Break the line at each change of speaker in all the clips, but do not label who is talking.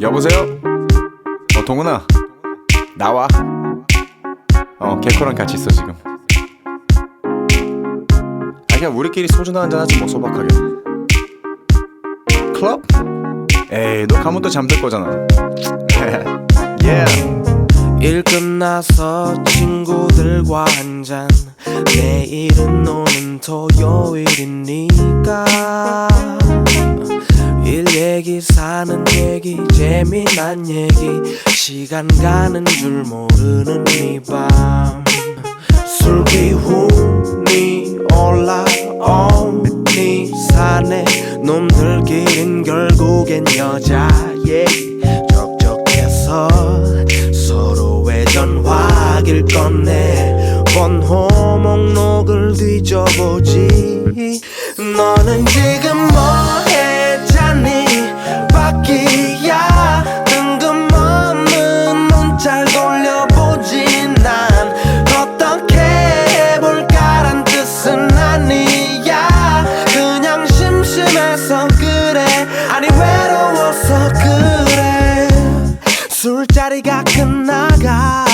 여보세요? 어 동훈아. 나와. 어 개코랑 같이 있어 지금. 아 그냥 우리끼리 소주나 한잔 하지 뭐 소박하게. 클럽? 에이 너 가면 또 잠들 거잖아. Yeah.
일 끝나서 친구들과 한잔. 내일은 오는 토요일이니까. 일 사는 얘기 재미난 얘기. 시간 가는 줄 모르는 이밤 술 기운이 올라오니 산에 놈들끼린 결국엔 여자 얘기 적적해서 서로의 전화기를 꺼내 번호 목록을 뒤져보지. 너는 지금 뭐 술자리가 끝나가.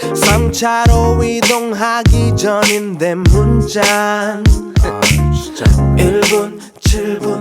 3차로 이동하기 전인데 문자
아 진짜.
1분 7분